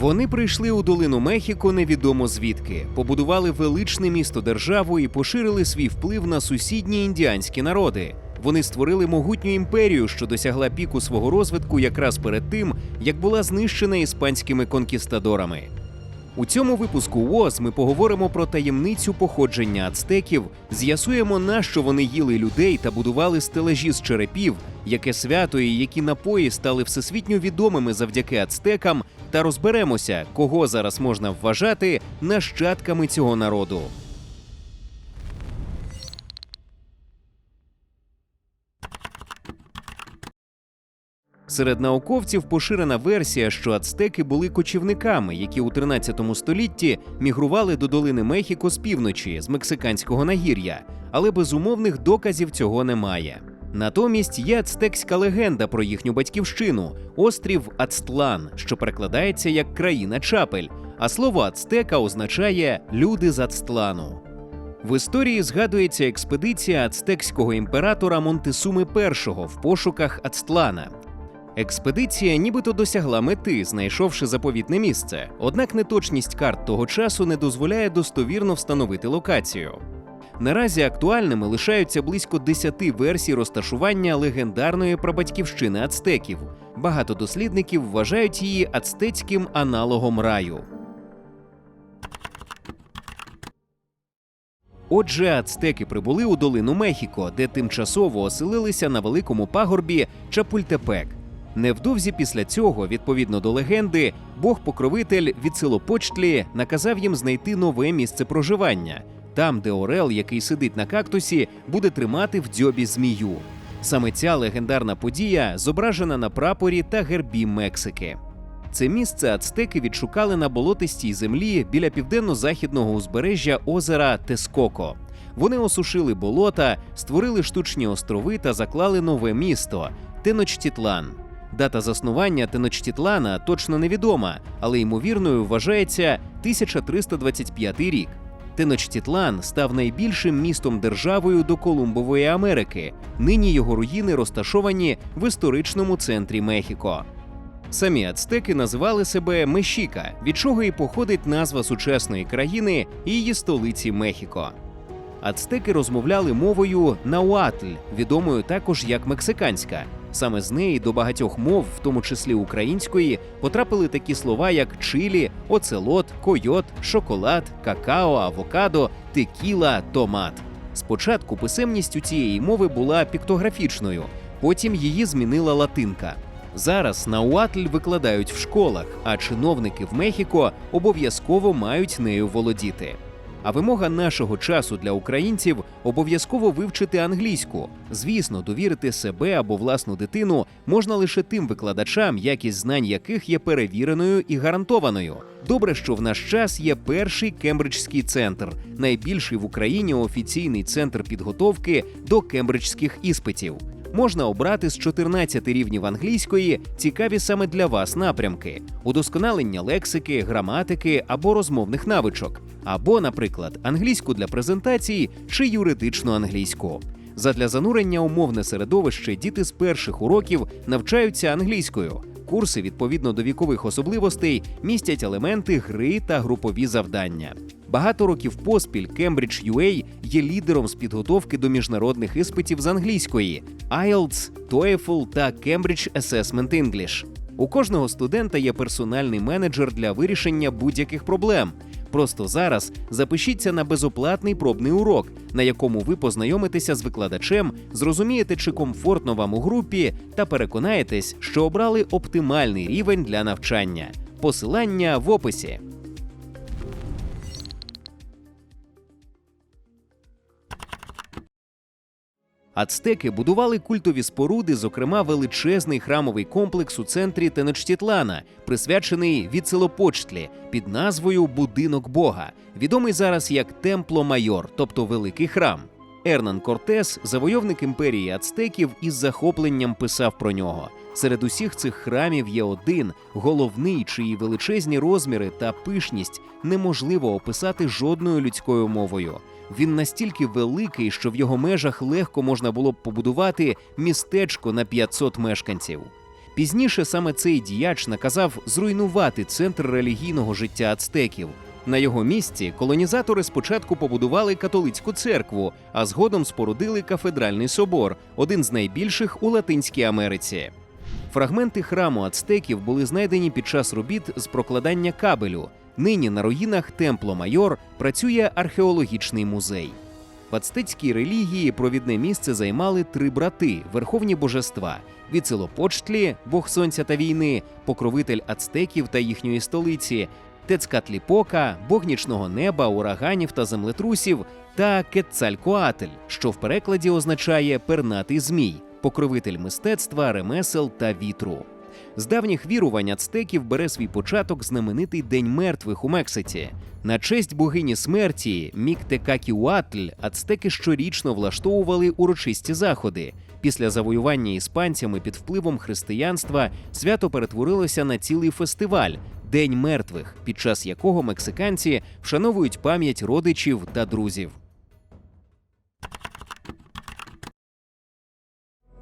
Вони прийшли у долину Мехіко невідомо звідки, побудували величне місто державу і поширили свій вплив на сусідні індіанські народи. Вони створили могутню імперію, що досягла піку свого розвитку якраз перед тим, як була знищена іспанськими конкістадорами. У цьому випуску ООС ми поговоримо про таємницю походження ацтеків, з'ясуємо, на що вони їли людей та будували стележі з черепів, яке свято і які напої стали всесвітньо відомими завдяки ацтекам, та розберемося, кого зараз можна вважати нащадками цього народу. Серед науковців поширена версія, що ацтеки були кочівниками, які у 13 столітті мігрували до долини Мехіко з півночі, з мексиканського нагір'я, але безумовних доказів цього немає. Натомість є ацтекська легенда про їхню батьківщину острів Ацтлан, що перекладається як країна чапель, а слово ацтека означає люди з Ацтлану. В історії згадується експедиція ацтекського імператора Монтесуми І в пошуках Ацтлана. Експедиція нібито досягла мети, знайшовши заповітне місце. Однак неточність карт того часу не дозволяє достовірно встановити локацію. Наразі актуальними лишаються близько 10 версій розташування легендарної прабатьківщини ацтеків. Багато дослідників вважають її ацтецьким аналогом раю. Отже, ацтеки прибули у долину Мехіко, де тимчасово оселилися на великому пагорбі Чапультепек. Невдовзі після цього, відповідно до легенди, Бог-покровитель Віцилопочтлі наказав їм знайти нове місце проживання, там, де Орел, який сидить на кактусі, буде тримати в дзьобі змію. Саме ця легендарна подія зображена на прапорі та гербі Мексики. Це місце ацтеки відшукали на болотистій землі біля південно-західного узбережжя озера Тескоко. Вони осушили болота, створили штучні острови та заклали нове місто Теночтітлан. Дата заснування Теночтітлана точно невідома, але ймовірною вважається 1325 рік. Теночтітлан став найбільшим містом державою до Колумбової Америки. Нині його руїни розташовані в історичному центрі Мехіко. Самі ацтеки називали себе Мешіка, від чого і походить назва сучасної країни і її столиці Мехіко. Ацтеки розмовляли мовою науатль, відомою також як мексиканська. Саме з неї до багатьох мов, в тому числі української, потрапили такі слова, як чилі, оцелот, койот, шоколад, какао, авокадо, текіла, томат. Спочатку писемність у цієї мови була піктографічною, потім її змінила латинка. Зараз науатль викладають в школах, а чиновники в Мехіко обов'язково мають нею володіти. А вимога нашого часу для українців обов'язково вивчити англійську. Звісно, довірити себе або власну дитину можна лише тим викладачам, якість знань яких є перевіреною і гарантованою. Добре, що в наш час є перший кембриджський центр, найбільший в Україні офіційний центр підготовки до кембриджських іспитів. Можна обрати з 14 рівнів англійської цікаві саме для вас напрямки: удосконалення лексики, граматики або розмовних навичок, або, наприклад, англійську для презентацій чи юридичну англійську. Задля занурення у мовне середовище діти з перших уроків навчаються англійською. Курси відповідно до вікових особливостей містять елементи гри та групові завдання. Багато років поспіль Cambridge UA є лідером з підготовки до міжнародних іспитів з англійської IELTS, TOEFL та Cambridge Assessment English. У кожного студента є персональний менеджер для вирішення будь-яких проблем. Просто зараз запишіться на безоплатний пробний урок, на якому ви познайомитеся з викладачем, зрозумієте, чи комфортно вам у групі, та переконаєтесь, що обрали оптимальний рівень для навчання. Посилання в описі. Ацтеки будували культові споруди, зокрема величезний храмовий комплекс у центрі Теночтітлана, присвячений Віцелопочтлі під назвою Будинок Бога, відомий зараз як Темпло Майор, тобто Великий храм. Ернан Кортес, завойовник імперії ацтеків, із захопленням писав про нього. Серед усіх цих храмів є один, головний, чиї величезні розміри та пишність неможливо описати жодною людською мовою. Він настільки великий, що в його межах легко можна було б побудувати містечко на 500 мешканців. Пізніше саме цей діяч наказав зруйнувати центр релігійного життя ацтеків. На його місці колонізатори спочатку побудували католицьку церкву, а згодом спорудили кафедральний собор, один з найбільших у Латинській Америці. Фрагменти храму ацтеків були знайдені під час робіт з прокладання кабелю. Нині на руїнах Темпло Майор працює археологічний музей. В ацтецькій релігії провідне місце займали три брати, верховні божества: Віцелопочтлі, бог сонця та війни, покровитель ацтеків та їхньої столиці, Тецкатліпока, бог нічного неба, ураганів та землетрусів, та Кетцалькоатль, що в перекладі означає пернатий змій, покровитель мистецтва, ремесел та вітру. З давніх вірувань ацтеків бере свій початок знаменитий День мертвих у Мексиці. На честь богині смерті Міктекакіуатль ацтеки щорічно влаштовували урочисті заходи. Після завоювання іспанцями під впливом християнства свято перетворилося на цілий фестиваль День мертвих, під час якого мексиканці вшановують пам'ять родичів та друзів.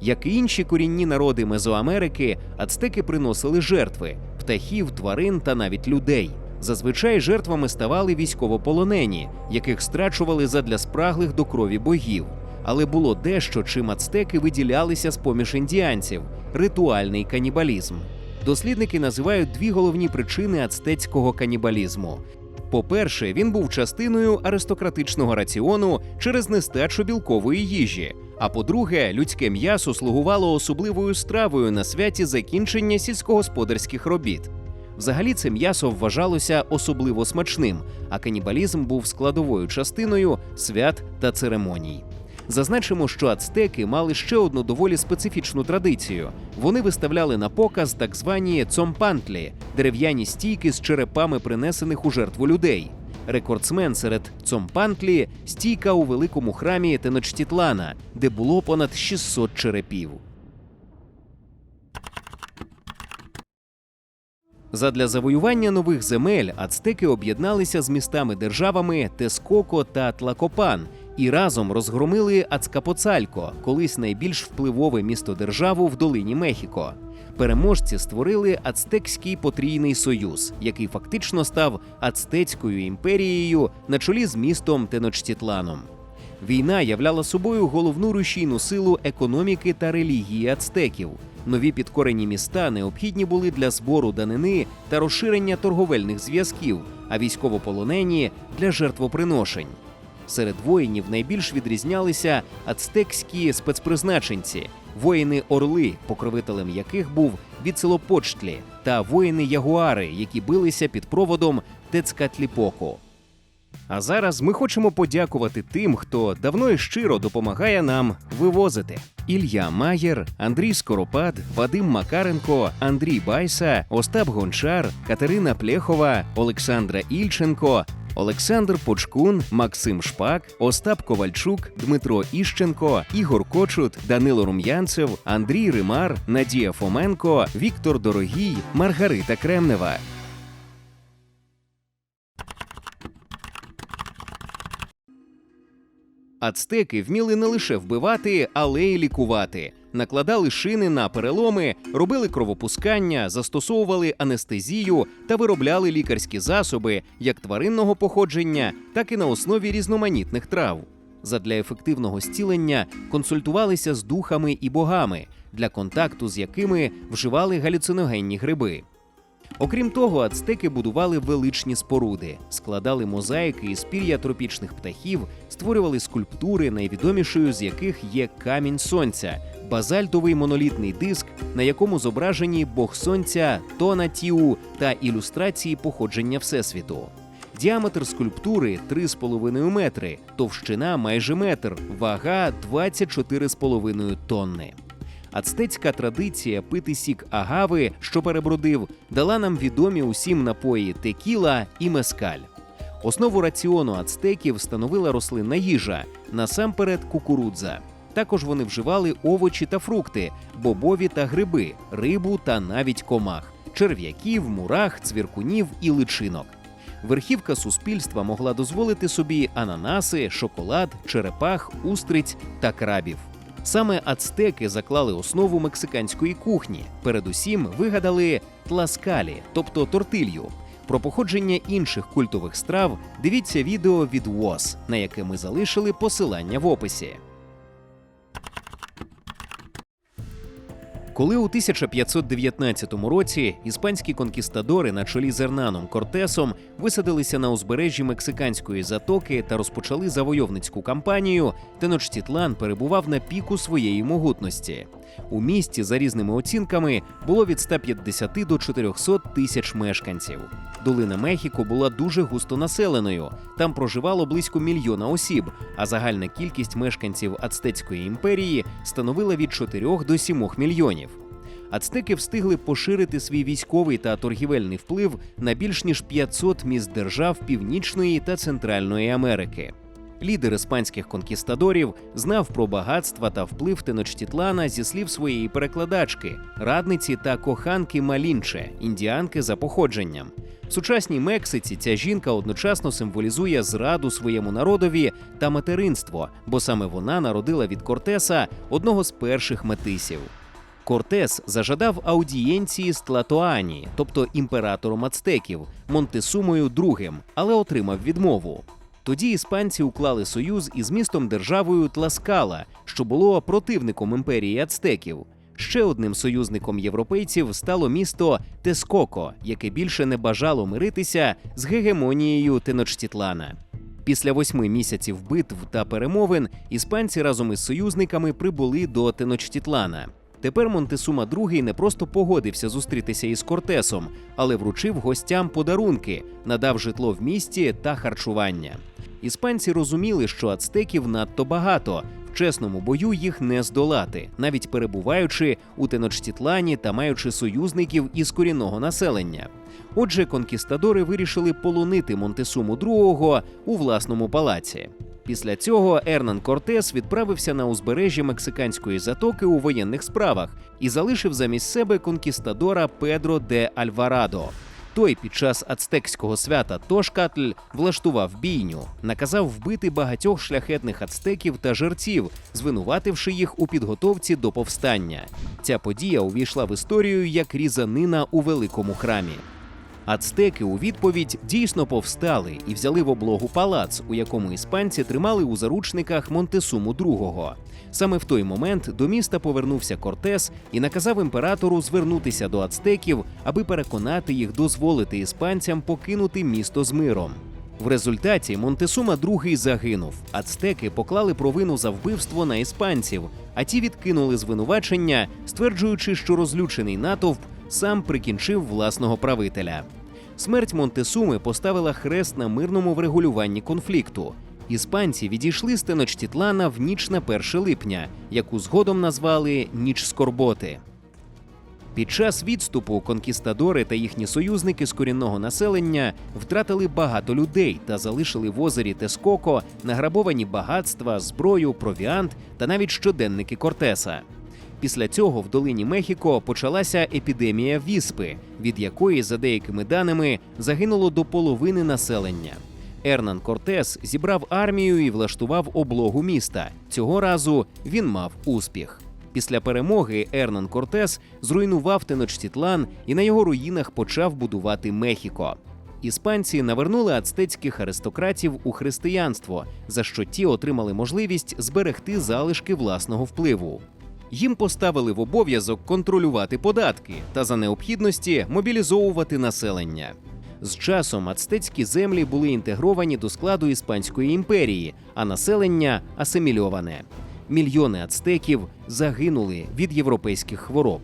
Як і інші корінні народи Мезоамерики, ацтеки приносили жертви птахів, тварин та навіть людей. Зазвичай жертвами ставали військовополонені, яких страчували задля спраглих до крові богів. Але було дещо, чим ацтеки виділялися з поміж індіанців ритуальний канібалізм. Дослідники називають дві головні причини ацтецького канібалізму. По-перше, він був частиною аристократичного раціону через нестачу білкової їжі. А по-друге, людське м'ясо слугувало особливою стравою на святі закінчення сільськогосподарських робіт. Взагалі, це м'ясо вважалося особливо смачним, а канібалізм був складовою частиною свят та церемоній. Зазначимо, що ацтеки мали ще одну доволі специфічну традицію. Вони виставляли на показ так звані цомпантлі дерев'яні стійки з черепами принесених у жертву людей. Рекордсмен серед цомпантлі стійка у великому храмі Теночтітлана, де було понад 600 черепів. Задля завоювання нових земель ацтеки об'єдналися з містами-державами Тескоко та Тлакопан і разом розгромили Ацкапоцалько, колись найбільш впливове місто державу в долині Мехіко. Переможці створили Ацтекський потрійний союз, який фактично став Ацтецькою імперією на чолі з містом Теночтітланом. Війна являла собою головну рушійну силу економіки та релігії ацтеків. Нові підкорені міста необхідні були для збору данини та розширення торговельних зв'язків, а військовополонені для жертвоприношень. Серед воїнів найбільш відрізнялися ацтекські спецпризначенці, воїни Орли, покровителем яких був Віцелопочтлі, та воїни Ягуари, які билися під проводом Тецкатліпоко. А зараз ми хочемо подякувати тим, хто давно і щиро допомагає нам вивозити. Ілля Маєр, Андрій Скоропад, Вадим Макаренко, Андрій Байса, Остап Гончар, Катерина Плєхова, Олександра Ільченко. Олександр Почкун, Максим Шпак, Остап Ковальчук, Дмитро Іщенко, Ігор Кочут, Данило Рум'янцев, Андрій Римар, Надія Фоменко, Віктор Дорогій, Маргарита Кремнева. Ацтеки вміли не лише вбивати, але й лікувати. Накладали шини на переломи, робили кровопускання, застосовували анестезію та виробляли лікарські засоби як тваринного походження, так і на основі різноманітних трав. Задля ефективного зцілення консультувалися з духами і богами, для контакту з якими вживали галюциногенні гриби. Окрім того, ацтеки будували величні споруди, складали мозаїки із пір'я тропічних птахів, створювали скульптури, найвідомішою з яких є камінь сонця, базальтовий монолітний диск, на якому зображені бог сонця, Тонатіу та ілюстрації походження всесвіту. Діаметр скульптури 3,5 метри, товщина майже метр, вага 24,5 тонни. Ацтецька традиція пити сік агави, що перебродив, дала нам відомі усім напої текіла і мескаль. Основу раціону ацтеків становила рослинна їжа, насамперед кукурудза. Також вони вживали овочі та фрукти, бобові та гриби, рибу та навіть комах, черв'яків, мурах, цвіркунів і личинок. Верхівка суспільства могла дозволити собі ананаси, шоколад, черепах, устриць та крабів. Саме ацтеки заклали основу мексиканської кухні. Передусім вигадали тласкалі, тобто тортилью. Про походження інших культових страв дивіться відео від ВОЗ, на яке ми залишили посилання в описі. Коли у 1519 році іспанські конкістадори на чолі з Ернаном Кортесом висадилися на узбережжі мексиканської затоки та розпочали завойовницьку кампанію, Теночтітлан перебував на піку своєї могутності. У місті, за різними оцінками, було від 150 до 400 тисяч мешканців. Долина Мехіко була дуже густо населеною. Там проживало близько мільйона осіб, а загальна кількість мешканців Ацтецької імперії становила від 4 до 7 мільйонів. Ацтеки встигли поширити свій військовий та торгівельний вплив на більш ніж 500 міст держав Північної та Центральної Америки. Лідер іспанських конкістадорів знав про багатства та вплив Теночтітлана зі слів своєї перекладачки, радниці та коханки Малінче, індіанки за походженням. В сучасній Мексиці ця жінка одночасно символізує зраду своєму народові та материнство, бо саме вона народила від Кортеса одного з перших метисів. Кортес зажадав аудієнції з Тлатоані, тобто імператором ацтеків, Монтесумою II, але отримав відмову. Тоді іспанці уклали союз із містом державою Тласкала, що було противником імперії ацтеків. Ще одним союзником європейців стало місто Тескоко, яке більше не бажало миритися з гегемонією Теночтітлана. Після восьми місяців битв та перемовин іспанці разом із союзниками прибули до Теночтітлана. Тепер Монтесума II не просто погодився зустрітися із Кортесом, але вручив гостям подарунки, надав житло в місті та харчування. Іспанці розуміли, що ацтеків надто багато. В чесному бою їх не здолати, навіть перебуваючи у Теночтітлані та маючи союзників із корінного населення. Отже, конкістадори вирішили полонити Монтесуму II у власному палаці. Після цього Ернан Кортес відправився на узбережжя мексиканської затоки у воєнних справах і залишив замість себе конкістадора Педро де Альварадо. Той під час ацтекського свята Тошкатль влаштував бійню, наказав вбити багатьох шляхетних ацтеків та жерців, звинувативши їх у підготовці до повстання. Ця подія увійшла в історію як різанина у великому храмі. Ацтеки у відповідь дійсно повстали і взяли в облогу палац, у якому іспанці тримали у заручниках Монтесуму II. Саме в той момент до міста повернувся Кортес і наказав імператору звернутися до ацтеків, аби переконати їх дозволити іспанцям покинути місто з миром. В результаті Монтесума II загинув. Ацтеки поклали провину за вбивство на іспанців, а ті відкинули звинувачення, стверджуючи, що розлючений натовп сам прикінчив власного правителя. Смерть Монтесуми поставила хрест на мирному врегулюванні конфлікту. Іспанці відійшли з Теночтітлана в ніч на 1 липня, яку згодом назвали Ніч Скорботи. Під час відступу конкістадори та їхні союзники з корінного населення втратили багато людей та залишили в озері Тескоко награбовані багатства, зброю, провіант та навіть щоденники Кортеса. Після цього в долині Мехіко почалася епідемія віспи, від якої, за деякими даними, загинуло до половини населення. Ернан Кортес зібрав армію і влаштував облогу міста. Цього разу він мав успіх. Після перемоги Ернан Кортес зруйнував Теночтітлан і на його руїнах почав будувати Мехіко. Іспанці навернули ацтецьких аристократів у християнство, за що ті отримали можливість зберегти залишки власного впливу. Їм поставили в обов'язок контролювати податки та за необхідності мобілізовувати населення. З часом ацтецькі землі були інтегровані до складу Іспанської імперії, а населення асимільоване. Мільйони ацтеків загинули від європейських хвороб.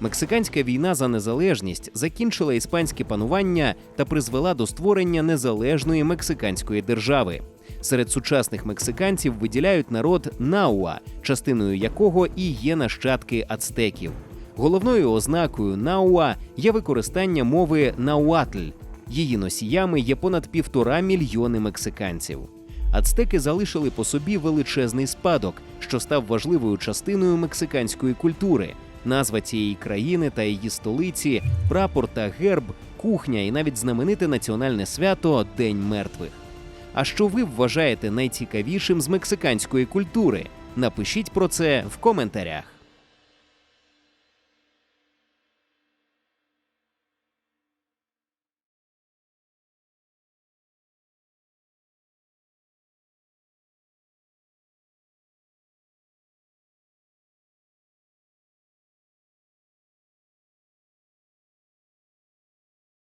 Мексиканська війна за незалежність закінчила іспанське панування та призвела до створення незалежної мексиканської держави. Серед сучасних мексиканців виділяють народ Науа, частиною якого і є нащадки ацтеків. Головною ознакою Науа є використання мови науатль. Її носіями є понад півтора мільйони мексиканців. Ацтеки залишили по собі величезний спадок, що став важливою частиною мексиканської культури. Назва цієї країни та її столиці, прапор та герб, кухня і навіть знамените національне свято День мертвих. А що ви вважаєте найцікавішим з мексиканської культури? Напишіть про це в коментарях.